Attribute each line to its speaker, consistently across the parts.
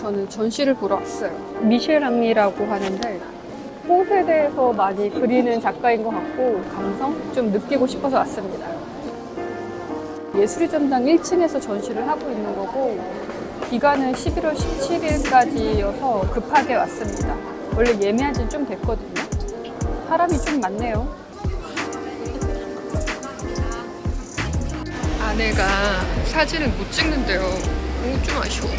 Speaker 1: 저는 전시를 보러 왔어요. 미셸 랑리라고 하는데 홍세대에서 많이 그리는 작가인 것 같고 감성 좀 느끼고 싶어서 왔습니다. 예술의 전당 1층에서 전시를 하고 있는 거고 기간은 11월 17일까지여서 급하게 왔습니다. 원래 예매한 지 좀 됐거든요. 사람이 좀 많네요. 아내가 사진을 못 찍는데요. 오, 좀 아쉬워.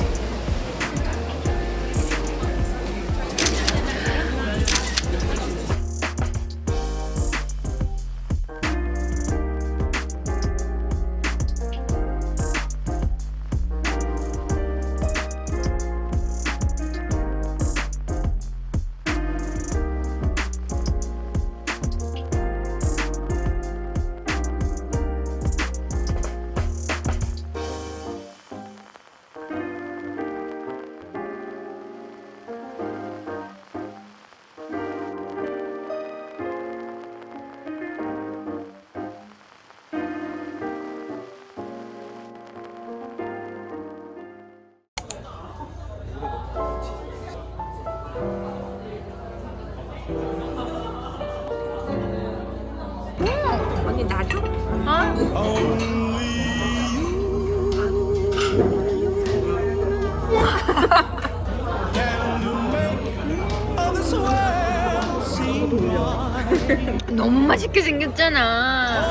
Speaker 2: 너무 맛있게 생겼잖아.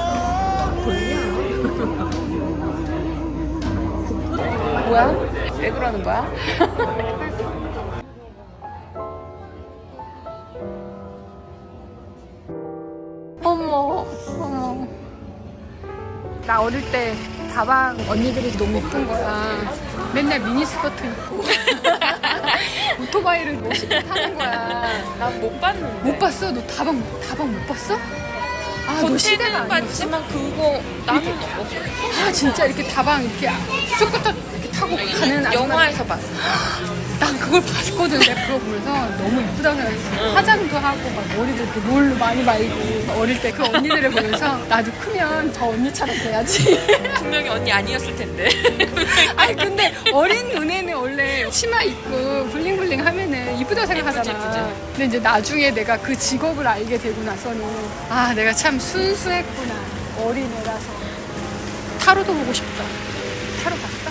Speaker 1: 뭐야? 왜 그러는 거야? 어머, 어머. 나 어릴 때 다방 언니들이 너무 예쁜 거야. 맨날 미니스커트 입고 오토바이를 멋있게 타는 거야.
Speaker 2: 난 못 봤는데.
Speaker 1: 못 봤어? 너 다방 다방 못 봤어? 아, 너 시대가
Speaker 2: 겉에는
Speaker 1: 아니었어?
Speaker 2: 봤지만 그거 나는 없어.
Speaker 1: 아 진짜 이렇게 다방 이렇게 스쿠터 이렇게 타고 가는 아줌마
Speaker 2: 영화에서 봤어.
Speaker 1: 난 그걸 봤거든 내가 그거 보면서 너무 이쁘다고 생각했어 화장도 하고 막 머리도 이렇게 롤로 많이 말고 어릴 때 그 언니들을 보면서 나도 크면 저 언니처럼 돼야지
Speaker 2: 분명히 언니 아니었을 텐데.
Speaker 1: 아니 근데 어린 눈에는 원래 치마 입고 블링블링 하면은 이쁘다고 생각하잖아
Speaker 2: 예쁘지, 예쁘지.
Speaker 1: 근데 이제 나중에 내가 그 직업을 알게 되고 나서는 아 내가 참 순수했구나 어린애라서 타로도 보고 싶다 타로 봤어?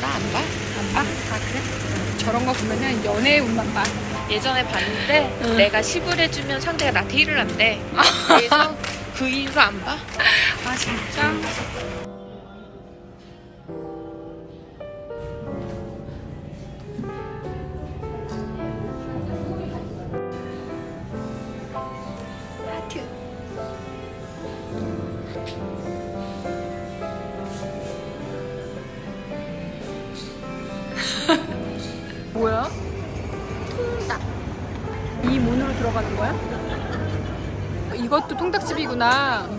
Speaker 2: 나 안 봐.
Speaker 1: 안 봐? 아 그래? 저런 거 보면은 연애의 운만 봐.
Speaker 2: 예전에 봤는데
Speaker 1: 응.
Speaker 2: 내가 10을 해주면 상대가 나한테 1을 한대. 그래서 그 이후로 안 봐.
Speaker 1: 아 진짜? 하트. 뭐야? 문으로 들어가는 거야? 이것도 통닭집이구나.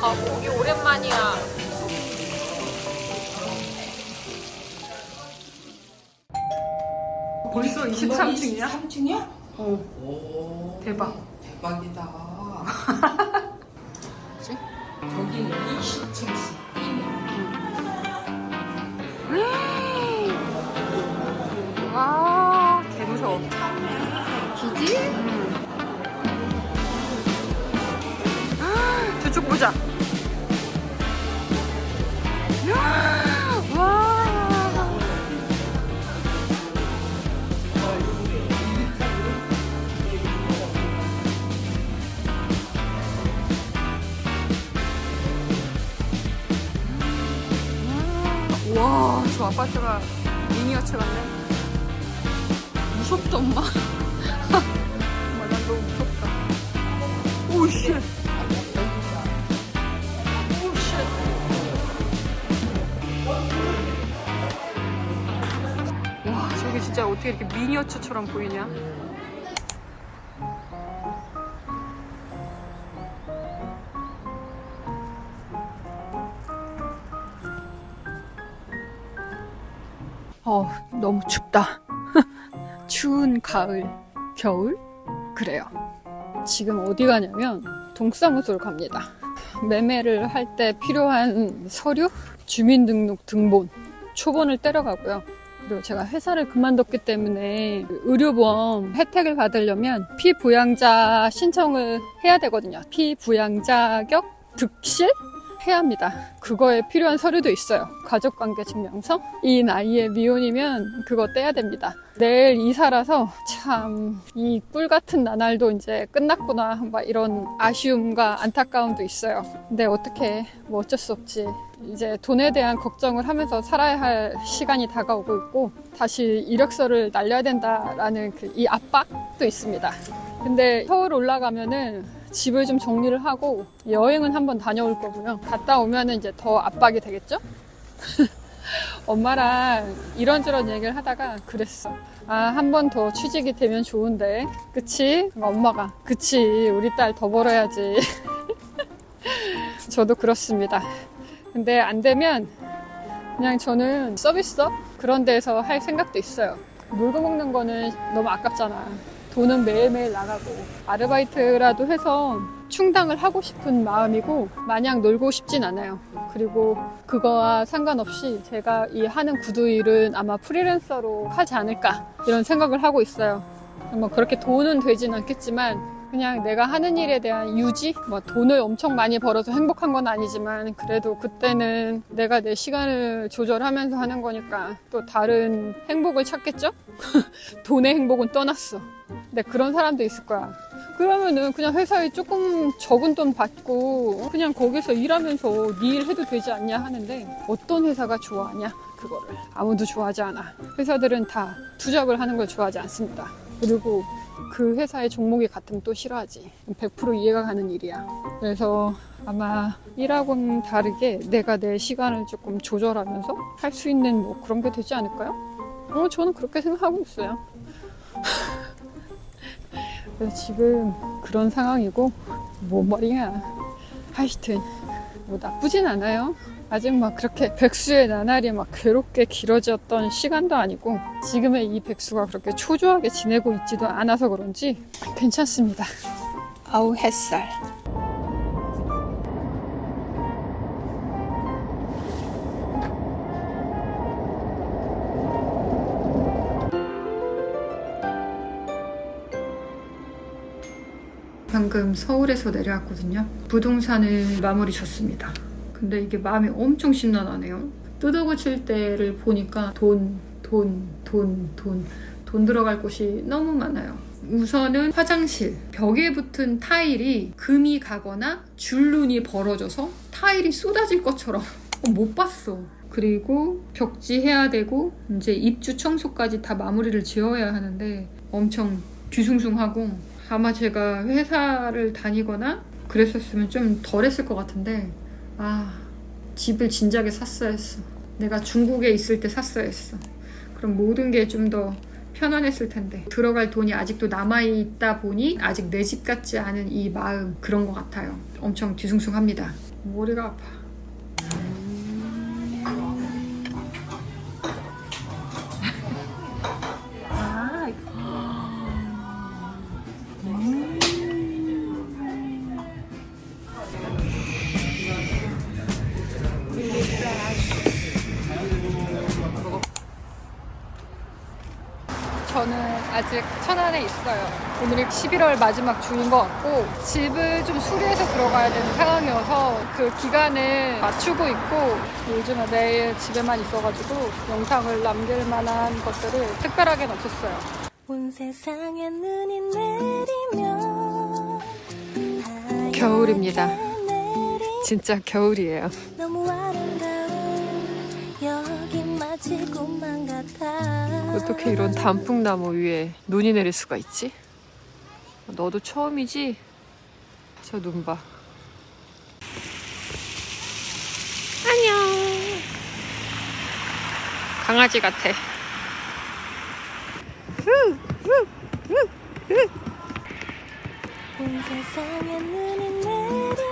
Speaker 2: 아, 고기 오랜만이야.
Speaker 1: 벌써 23층이야?
Speaker 3: 3층이야?
Speaker 1: 어,
Speaker 3: 오,
Speaker 1: 대박.
Speaker 3: 대박이다. 저기는 20층씩 뛰네.
Speaker 1: 와, 개 무서워. 기지? 아, 저쪽 보자. 와, 저 아파트가 미니어처 같네. 무섭다, 엄마. 엄마, 난 너무 무섭다. 오, 씨. 오, 씨. 와, 저게 진짜 어떻게 이렇게 미니어처처럼 보이냐? 어, 너무 춥다. 추운 가을, 겨울? 그래요. 지금 어디 가냐면 동사무소를 갑니다. 매매를 할 때 필요한 서류, 주민등록 등본, 초본을 떼려가고요. 그리고 제가 회사를 그만뒀기 때문에 그 의료보험 혜택을 받으려면 피부양자 신청을 해야 되거든요. 피부양자격 득실? 해야 합니다. 그거에 필요한 서류도 있어요. 가족관계 증명서. 이 나이에 미혼이면 그거 떼야 됩니다. 내일 이사라서 참 이 꿀 같은 나날도 이제 끝났구나 막 이런 아쉬움과 안타까움도 있어요. 근데 어떻게 뭐 어쩔 수 없지. 이제 돈에 대한 걱정을 하면서 살아야 할 시간이 다가오고 있고 다시 이력서를 날려야 된다라는 그 이 압박도 있습니다. 근데 서울 올라가면은 집을 좀 정리를 하고 여행은 한번 다녀올 거고요. 갔다 오면은 이제 더 압박이 되겠죠? 엄마랑 이런저런 얘기를 하다가 그랬어. 아, 한 번 더 취직이 되면 좋은데. 그치? 엄마가. 그치. 우리 딸 더 벌어야지. 저도 그렇습니다. 근데 안 되면 그냥 저는 서비스업 그런 데서 할 생각도 있어요. 놀고 먹는 거는 너무 아깝잖아. 돈은 매일매일 나가고 아르바이트라도 해서 충당을 하고 싶은 마음이고 마냥 놀고 싶진 않아요. 그리고 그거와 상관없이 제가 이 하는 구두 일은 아마 프리랜서로 하지 않을까 이런 생각을 하고 있어요. 뭐 그렇게 돈은 되진 않겠지만 그냥 내가 하는 일에 대한 유지? 뭐 돈을 엄청 많이 벌어서 행복한 건 아니지만 그래도 그때는 내가 내 시간을 조절하면서 하는 거니까 또 다른 행복을 찾겠죠? 돈의 행복은 떠났어. 근데 그런 사람도 있을 거야. 그러면은 그냥 회사에 조금 적은 돈 받고 그냥 거기서 일하면서 네 일 해도 되지 않냐 하는데 어떤 회사가 좋아하냐? 그거를 아무도 좋아하지 않아. 회사들은 다 투잡을 하는 걸 좋아하지 않습니다. 그리고 그 회사의 종목이 같으면 또 싫어하지. 100% 이해가 가는 일이야. 그래서 아마 일하고는 다르게 내가 내 시간을 조금 조절하면서 할 수 있는 뭐 그런 게 되지 않을까요? 어, 저는 그렇게 생각하고 있어요. 그래서 지금 그런 상황이고, 뭐 말이야. 하여튼, 뭐 나쁘진 않아요. 아직 막 그렇게 백수의 나날이 막 괴롭게 길어졌던 시간도 아니고, 지금의 이 백수가 그렇게 초조하게 지내고 있지도 않아서 그런지 괜찮습니다. 아우, 햇살. 방금 서울에서 내려왔거든요. 부동산을 마무리 졌습니다. 근데 이게 마음이 엄청 심란하네요. 뜯어고칠 때를 보니까 돈, 돈, 돈, 돈, 돈 들어갈 곳이 너무 많아요. 우선은 화장실 벽에 붙은 타일이 금이 가거나 줄눈이 벌어져서 타일이 쏟아질 것처럼 어, 못 봤어. 그리고 벽지 해야 되고 이제 입주 청소까지 다 마무리를 지어야 하는데 엄청 뒤숭숭하고 아마 제가 회사를 다니거나 그랬었으면 좀 덜했을 것 같은데 아 집을 진작에 샀어야 했어. 내가 중국에 있을 때 샀어야 했어. 그럼 모든 게 좀 더 편안했을 텐데. 들어갈 돈이 아직도 남아있다 보니 아직 내 집 같지 않은 이 마음 그런 것 같아요. 엄청 뒤숭숭합니다. 머리가 아파 아직 천안에 있어요. 오늘이 11월 마지막 주인 것 같고 집을 좀 수리해서 들어가야 되는 상황이어서 그 기간을 맞추고 있고 요즘에 매일 집에만 있어가지고 영상을 남길 만한 것들을 특별하게 넣었어요.
Speaker 4: 온 세상에 눈이 내리면
Speaker 1: 겨울입니다. 진짜 겨울이에요.
Speaker 4: 꿈만 같아
Speaker 5: 어떻게 이런 단풍나무 위에 눈이 내릴 수가 있지? 너도 처음이지? 저 눈 봐.
Speaker 1: 안녕. 강아지 같아.
Speaker 4: 온 세상에 눈이 내리